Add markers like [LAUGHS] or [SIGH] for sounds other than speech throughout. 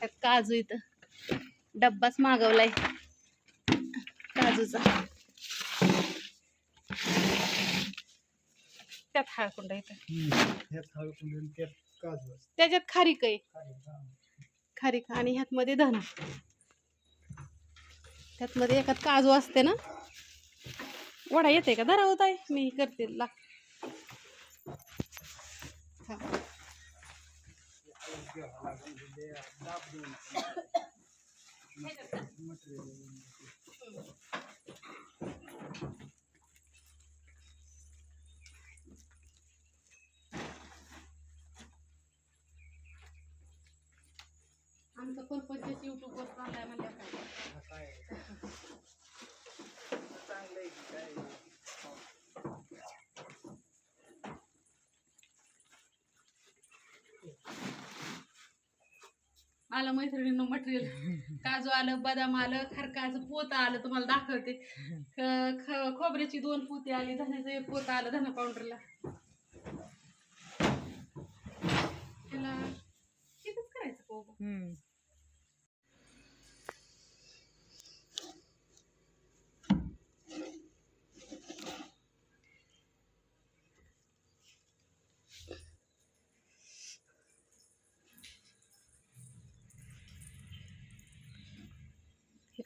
त्यात काजू इथं. डब्बाच मागवलाय. काजूचा. त्यात हळकुंड इथं. त्याच्यात खारीक आहे खारीक आणि ह्यात मध्ये धना. त्यात मध्ये एकात काजू असते ना? वडा येते का? धरावत हो आहे मी करते. ला. हा. आमचं परपंच युट्यूब वर चाललाय म्हणल्या काय आहे? चांगलं आहे की काय आहे? आलं मैत्रिणीनं मटेरियल काजू आलं बदाम आलं खरकाचं पोत आलं तुम्हाला दाखवते. खोबऱ्याची दोन पोती आली धन्याचं एक पोत आलं धना पावडरला. त्याला करायचं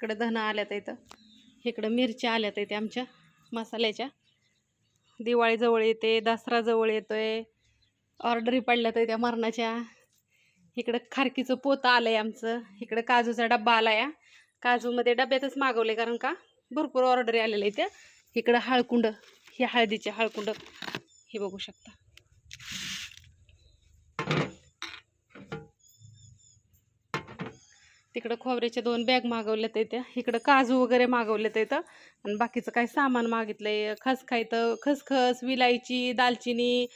इकडं धनं आल्यात इथं. इकडं मिरच्या आल्यात इथे आमच्या मसाल्याच्या. दिवाळीजवळ येते दसराजवळ येतो येतोय. ऑर्डरी पडल्यात त्या मरणाच्या. इकडं खारकीचं पोतं आहे आमचं. इकडं काजूचा डब्बा आला या काजूमध्ये डब्यातच मागवले कारण का? भरपूर ऑर्डरी आलेल्या इथे. इकडं हळकुंड हे हळदीचे हळकुंड. हे बघू शकता. तिकडं खोबऱ्याच्या दोन बॅग मागवल्यात इथं. इकडं काजू वगैरे मागवलेत येतं आणि बाकीचं काय सामान मागितलं आहे खसखायतं खसखस विलायची दालचिनी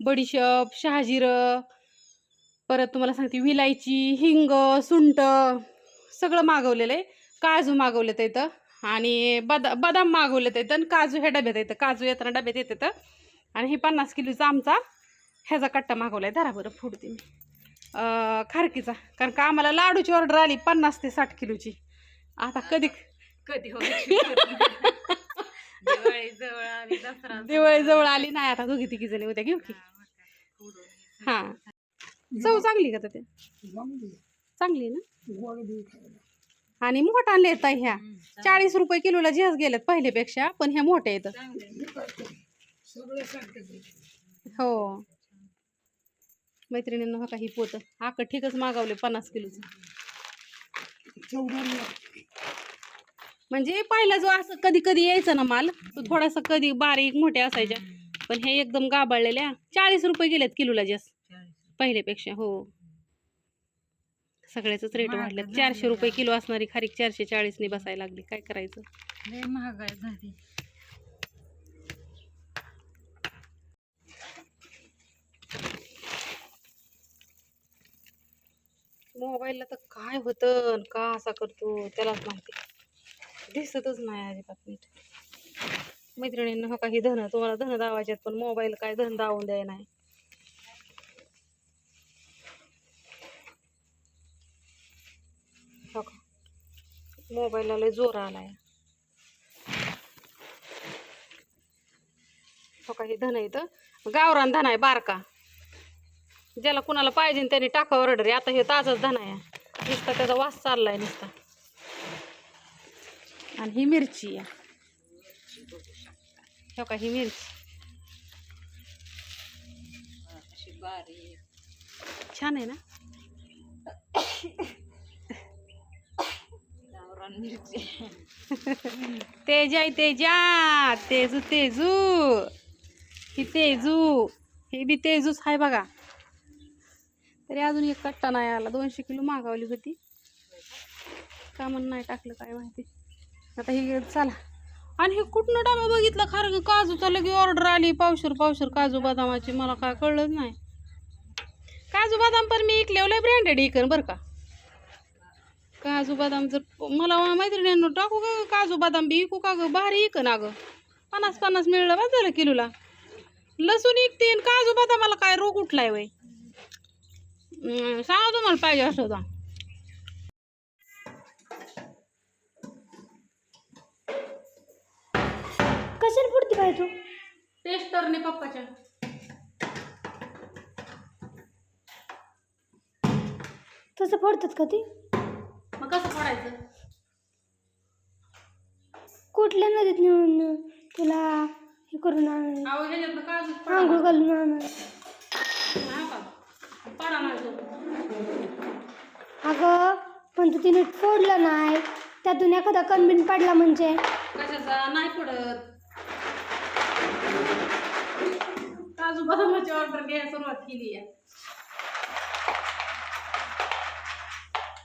बडीशप शहाजिरं. परत तुम्हाला सांगते विलायची हिंग सुंट सगळं मागवलेलं आहे काजू मागवलेत येतं आणि बदा बदाम मागवलेत येतं आणि काजू ह्या डब्यात येतं. काजू येताना डब्यात येतं आणि हे पन्नास किलोचा आमचा ह्याचा कट्टा मागवलाय. धरा बरं फुडते मी. खारकीचा. कारण का आम्हाला लाडूची ऑर्डर आली पन्नास ते साठ किलोची. आता कधी कधी दिवाळी जवळ आली दसरा दिवाळी जवळ आली. नाही आता दोघी तिघी जणी उद्या घेऊ की. हा. चव चांगली का ते. चांगली ना. आणि मोठा आणले येत ह्या. चाळीस रुपये किलोला जिहाज गेल्यात पहिल्यापेक्षा पण ह्या मोठ्या येतं सगळं सारखंच आहे. हो. मैत्रिणींना हो काही पोत. आक ठीकच मागवले पन्नास किलोचं. म्हणजे पहिला जो असं कधी कधी यायचा ना माल तो थोडासा कधी बारीक मोठ्या असायच्या. पण हे एकदम गाबाळलेल्या चाळीस रुपये गेलेत किलोला जास्त. पहिल्यापेक्षा हो. सगळ्याच रेट वाढलेत. चारशे रुपये. किलो असणारी खारीक चारशे चाळीसने बसायला लागली. काय करायचं? लय महागाई झाली. मोबाईलला तर काय होतं का असा करतो त्यालाच माहिती. दिसतच नाही अजिबात नीट. मैत्रिणींना हो काही धन तुम्हाला धन दावायच्यात पण मोबाईल काय धन दावून द्याय नाही. हो का? मोबाईलला लय जोर आलाय. हो काही धन इथं. गावरान धन आहे बारका. ज्याला कुणाला पाहिजे त्यांनी टाका ऑर्डर आता हे ताजच धन आहे. नुसता त्याचा वास चाललाय नुसता. आणि ही मिरची आहे. हो का ही मिरची. अशी बारीक छान आहे ना? तेज आहे तेजा. तेजू तेजू. ही तेजू. ही बी तेजूच आहे बघा. तरी अजून एक कट्टा नाही आला. दोनशे किलो मागवली होती. का म्हणून नाही टाकलं काय माहिती. आता हे चला. आणि हे कुठनं डबा बघितला खरं काजूचा लगे ऑर्डर आली. पावशर पावशर काजू बदामाची. मला काय कळलंच नाही. काजू बदाम पण मी इकलेवलं ब्रँडेड इकन बरं का. काजू बदाम जर मला मैत्रिणींना टाकू का ग? काजू बदाम बी इकू का ग? भारी इकन अगं. पन्नास पन्नास मिळलं बा झालं किलोला. लसूण इकते काजू बदामाला काय रोग उठलाय वय. सांगा तुम्हाला पाहिजे असं का कशाने पुरती पाहिजे तू? नाही पप्पाच्या. तसं फोडतात का ते? मग कसं फोडायचं? कुठल्या नदीत नेऊन तुला हे करून आणून आंघोळ घालून आणून पडा तो. अगं पण तू तिने फोडलं नाही. त्यातून एखादा कणबिन पडला म्हणजे? कशाचा? नाही पडत काजू बदामाची ऑर्डर घ्यायला सुरुवात केली आहे.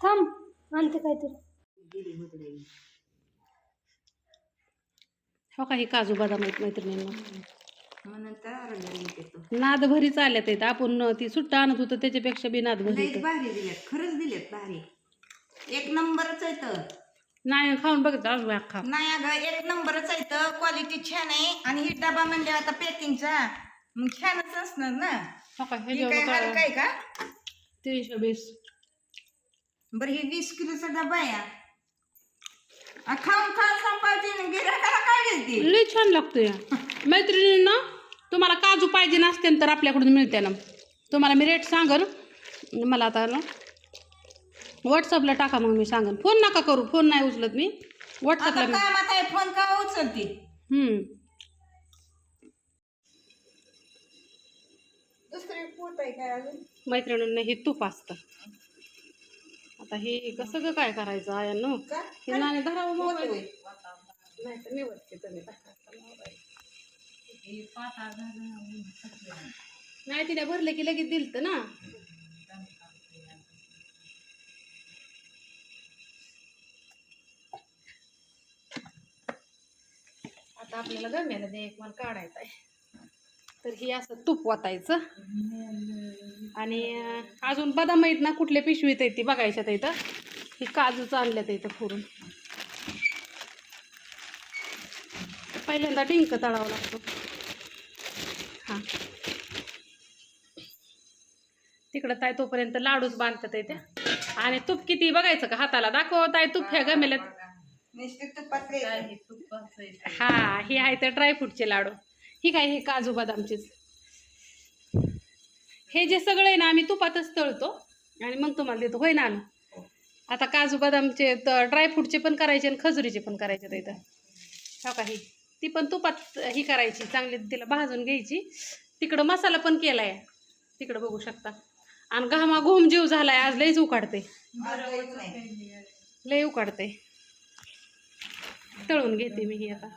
थांब आणते काहीतरी. हो का हे काजू बदाम आहेत मैत्रिणींना? येतो नाद भरीच आल्यात आहेत. आपण ती सुट्टा आणत होतं त्याच्यापेक्षा बी नाद भरी लईच. भारी दिलेत खरंच दिलेत भारी. एक नंबरच आहे तर नाही खाऊन बघ अजून अख्खा. नाही अगं एक नंबरच आहे तर क्वालिटी छान आहे. आणि ही डबा म्हणजे आता पॅकिंगचा मग छानच असणार ना. हो का? ही काय ह्याच्यावर हलका आहे का? तीनशे वीस. बरं ही वीस किलोचा डबा आहे. हा. आ, खाऊन खाऊन संपायची गिराकाला काय देते लई छान लागतो या [LAUGHS] मैत्रिणींना तुम्हाला काजू पाहिजे नसते तर आपल्याकडून मिळते ना. तुम्हाला मी रेट सांगन. मला आता ना व्हॉट्सअपला टाका मग मी सांगन. फोन नका करू. फोन नाही उचलत मी. व्हॉट्सअपला मी कामात आहे फोन का उचलते? हम्म. दुसरे पोत आहे काय अजून? मैत्रिणींना हे तूप असतं. आता हे कसं ग काय करायचं आयानं? का? हे नाणे धरावं मोबाईल. नाही तर निवडते तुम्ही. नाही तिने भरले की लगेच दिलत ना. आता आपल्याला गम्याला दे एक मला काढायचं आहे. तर हे असं तूप वाटायचं आणि अजून बदाम आहेत ना कुठल्या पिशवीत आहेत ती बघायच्यात इथं ही. काजूच आणल्यात इथं फोडून पहिल्यांदा डिंक तळावा लागतो. हां. तिकडं ताय तोपर्यंत लाडूच बांधतात येते आणि तूप किती बघायचं का? हाताला दाखव ताय तूप ह्या गमेल्यात. हा हे आहे तर ड्रायफ्रूटचे लाडू. ही काय हे काजू बदामचेच. हे जे सगळं आहे ना आम्ही तुपातच तळतो. आणि मग तुम्हाला देतो. होय ना आम्ही आता काजू बदामचे तर ड्रायफ्रूटचे पण करायचे आणि खजुरीचे पण करायचे तर इथं. हो का ही? ती पण तुपात ही करायची चांगली तिला भाजून घ्यायची. तिकडं मसाला पण केला आहे तिकडं बघू शकता. आणि घामा घुम जीव झालाय आज लईच उकाडते लई उकाडते तळून घेते मी ही आता.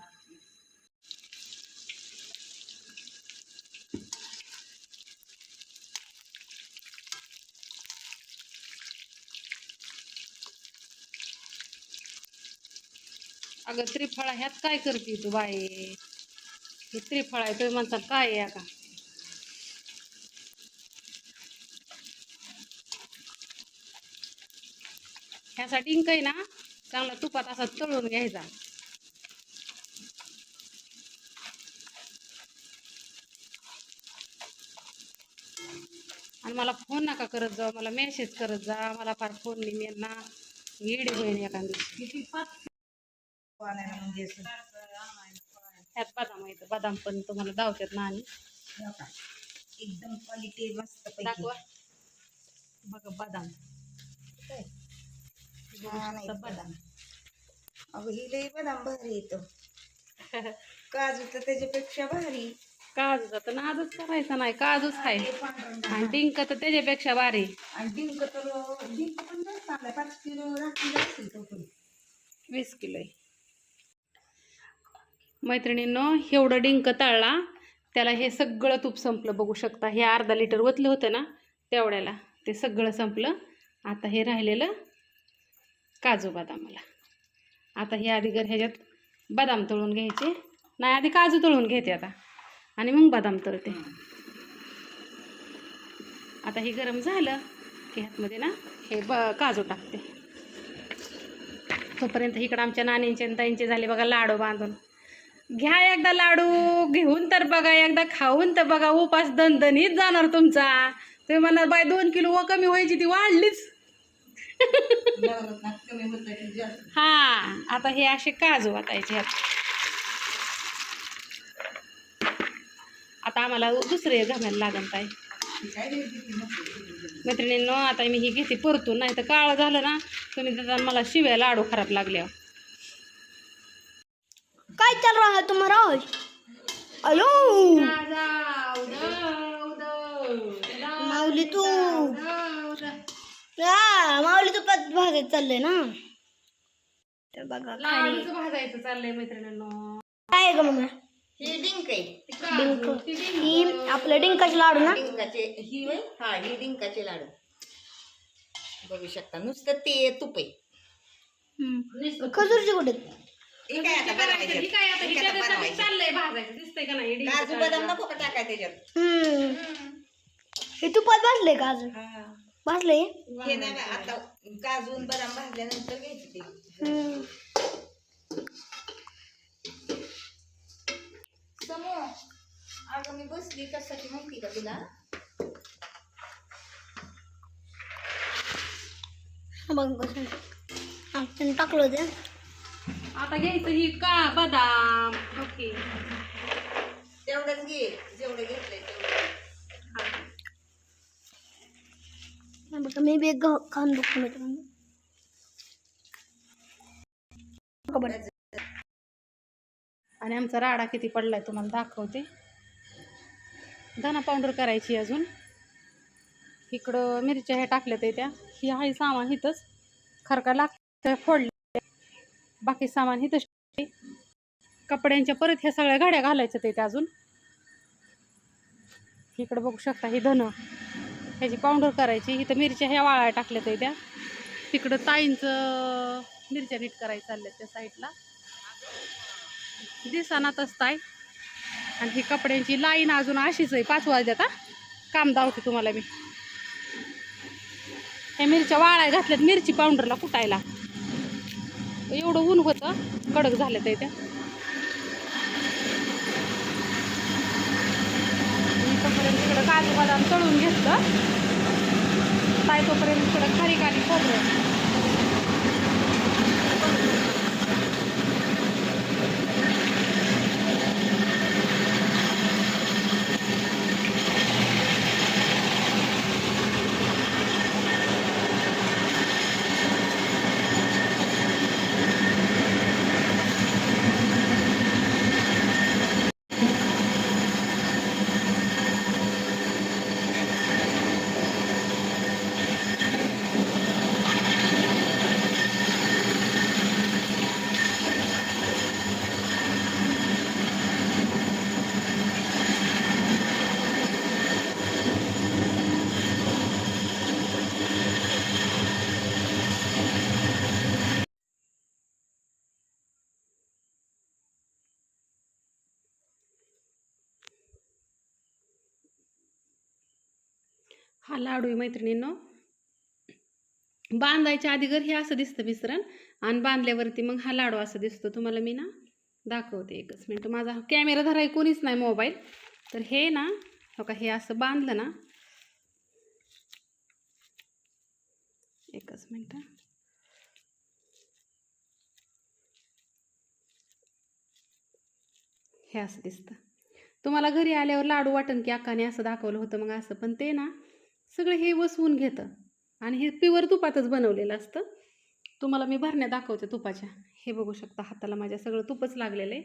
अगं त्रिफळा ह्यात काय करते तू बाई? हे त्रिफळा आहे तुम्ही म्हणतात काय आहे का ह्यासाठी इंक आहे ना चांगला तुपात असा तळून घ्यायचा. आणि मला फोन नका करत जा मला मेसेज करत जा मला फार फोन नाही मी ना येडे होईल एखादी. म्हणजे ह्यात बदाम आहे बदाम पण तुम्हाला दावतात ना आणि. एकदम क्वालिटी मस्त दाखवा. बघा बदाम. बदाम. अगं ही लई बदाम भारी येतो [LAUGHS] काजू तर त्याच्यापेक्षा भारी. काजूचा तर नादच करायचा नाही. काजूच आहे. ते पांढरं आणि डिंक तर त्याच्यापेक्षा भारी. आणि डिंक तर डिंक पण जास्त आणलाय पाच किलो राखील असतील तो पण. वीस किलो आहे. मैत्रिणींनो एवढं डिंक तळला त्याला हे सगळं तूप संपलं. बघू शकता हे अर्धा लिटर ओतलं होतं ना तेवढ्याला ते सगळं संपलं. आता हे राहिलेलं काजू बदामाला. आता हे आधी घर ह्याच्यात बदाम तळून घ्यायचे. नाही आधी काजू तळून घेते आता. आणि मग बदाम तळते. आता हे गरम झालं की ह्यातमध्ये ना हे ब काजू टाकते. तोपर्यंत इकडं आमच्या नानींचे आणि ताईंचे झाले बघा लाडू बांधून. घ्या एकदा लाडू घेऊन तर बघा एकदा खाऊन तर बघा उपास दणदणीत जाणार तुमचा. तुम्ही म्हणा बाय दोन किलो व कमी व्हायची ती वाढलीच. [LAUGHS] हा आता हे असे काजू वाटायचे. आता आम्हाला दुसरे घालायला लागण काय मैत्रिणींनो आता मी ही घेते परतून नाही तर काळं झालं ना तुम्ही त्याचा मला शिव्या लाडू खराब लागल्या काय चाल रहा है तुम्हारा आज? अयो माऊली तू? हा, माऊली तू पत भागायत चाललंय ना? तर बघा खाली. लाडूचं भाजायचं चाललंय मैत्रिणींनो. काय आहे ग मम्मी? हे डिंक आहे. डिंक. ही आपलं डिंकाचे लाडू ना? डिंकाचे ही होय? हा ही डिंकाचे लाडू. बघू शकता नुसतं ते तुप आहे. हम्म. खजूरचे कुठे? आहेत? हे काय आता बनवायचं? काय आता काय आता त्याच्यासाठी बनवायचं? चाललंय भाजायचं. दिसतंय का नाही? डिंक काजू बदाम नको का टाकाय त्याच्यात? हम्म. हे तुपात भाजलंय का अजून? हा. भाजलंय? हे नाही बा, आता काजू आणि बदाम भाजल्यानंतर घ्यायचे ते. हम्म. समो अगं मी बसली कशासाठी माहिती का तुला? हा बघ कसं हा, त्यानं टाकलं होते. आता घ्यायचं ही का? बदाम. ओके. तेवढंच घे जेवढं घेतलंय तेवढं. हा. बघा मी बी एक गहू खाऊन बघतो मित्रांनो. बघा बरं. आणि आमचा राडा किती पडलाय तुम्हाला दाखवते. धना पावडर करायची अजून. इकडं मिरच्या ह्या टाकल्या ते त्या. ही आहे सामान इथंच. खरका लागतं फोडले. बाकी सामान ही तशी कपड्यांच्या परत ह्या सगळ्या गाड्या घालायच्या ते अजून. इकडं बघू शकता ही धन. ह्याची पावडर करायची. इथं मिरच्या ह्या वाळ्या टाकल्या ते त्या. तिकडं ताईंचं मिरच्या नीट करायचं चालल्या त्या साईडला. दिसानातच ताई. आणि ही कपड्यांची लाईन अजून अशीच आहे. पाच वाजल्यात हा. काम दावते तुम्हाला मी. ह्या मिरच्या वाळ्या घातल्यात मिरची पावडरला कुटायला. एवढं ऊन होतं कडक झालं ते त्या. तोपर्यंत इकडं काजू बदाम तळून घेतलं. ताई तोपर्यंत इकडं खारी खाली खोबरं हा लाडू आहे मैत्रिणींनो. बांधायच्या आधी घर हे असं दिसतं मिश्रण आणि बांधल्यावरती मग हा लाडू असं दिसतो. तुम्हाला मी ना दाखवते एकच मिनटं. माझा कॅमेरा धराय कोणीच नाही मोबाईल. तर हे ना हो का हे असं बांधलं ना. एकच मिनटं. हे असं दिसतं. तुम्हाला घरी आल्यावर लाडू वाटन की अक्काने असं दाखवलं होतं मग असं. पण ते ना सगळं हे वसवून घेतं. आणि हे प्युअर तुपातच बनवलेलं असतं. तुम्हाला मी भरण्या दाखवते तुपाच्या. हे बघू शकता हाताला माझ्या सगळं तुपच लागलेलं आहे.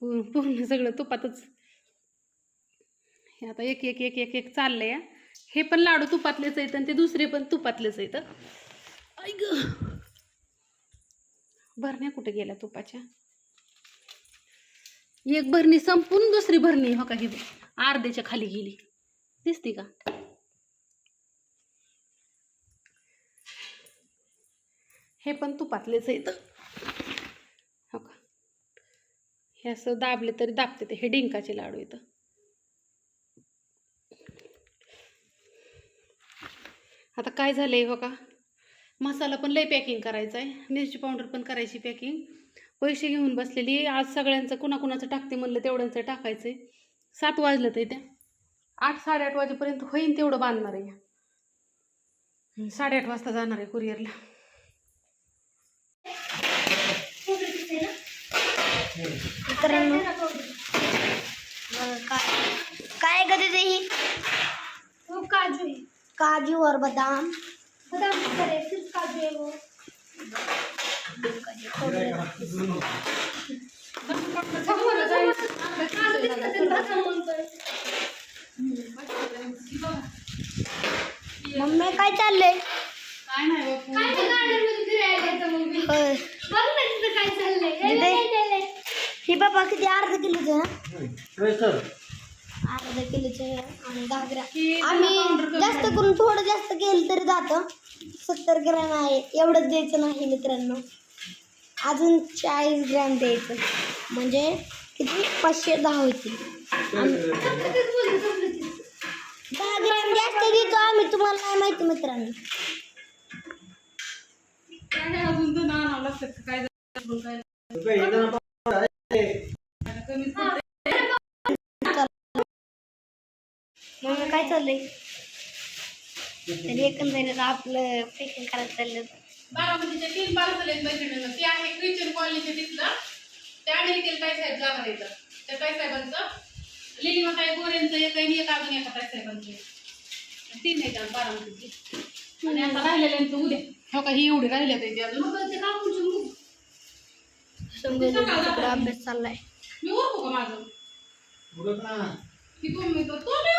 पू- पूर्ण सगळं तुपातच. हे आता एक एक एक एक एक चाललं आहे हे पण लाडू तुपातलेच आहेत आणि ते दुसरे पण तुपातलेच आहेत. ऐक भरण्या कुठे गेल्या तुपाच्या? एक भरणी संपून दुसरी भरणी हो का ही? अर्ध्याच्या खाली गेली. दिसते का? हे पण तुपातलेच इथं हो का? हे असं दाबले तरी दाबते ते. हे डिंकाचे लाडू इथं आता काय झालंय हो का मसाला पण लय पॅकिंग करायचा आहे मिरची पावडर पण करायची पॅकिंग. पैसे घेऊन बसलेली आज सगळ्यांचं कुणाकुणाचं टाकते म्हणलं तेवढ्यांचं टाकायचंय. सात वाजलं तर त्या. आठ साडेआठ वाजेपर्यंत होईन तेवढं बांधणार आहे. साडेआठ वाजता जाणार आहे कुरिअरला. मित्रांनो. काय काय गरज आहे ही? काजू है काजू और बादाम. काजू है वो. मम्मी काय चाललंय? काय नाही ते मध्ये फिरायला बघ ना तिथं काय चाललंय. ही बाबा किती अर्धा किलोचं ना प्रेशर अर्धा किलोचे आणि घागरा. आम्ही जास्त करून थोडं जास्त केलं तरी जातं. सत्तर ग्रॅम आहे एवढंच द्यायचं नाही मित्रांनो. अजून चाळीस ग्रॅम द्यायचं. म्हणजे किती? पाचशे दहा होतील. दहा ग्रॅम जास्त देतो आम्ही तुम्हाला नाही माहिती मित्रांनो. काय नाही अजून तर नाव काय झालं, काय कमीच मग काय चाललंय? तरी एकंदरीत आपलं पेकिंग करायचं चाललं. बारामतीच्या तीन बारा झाले मैत्रिणींना ते आहे ख्रिश्चन कॉलनीच्या तिथलं. त्या अमेरिकेला काय साहेब जाणार येतं त्या काय साहेबांचं. लिलिमा काय एक आहे आणि एक अजून एका काय साहेबांचे तीन आहेत बारामतीची. आणि आता राहिलेल्यांचं उद्या. हो का ही एवढी राहिल्या ते अजून तिकडे अभ्यास चाललाय. मी ओळखू का माझं? उरक ना की तुम्ही तो तो मी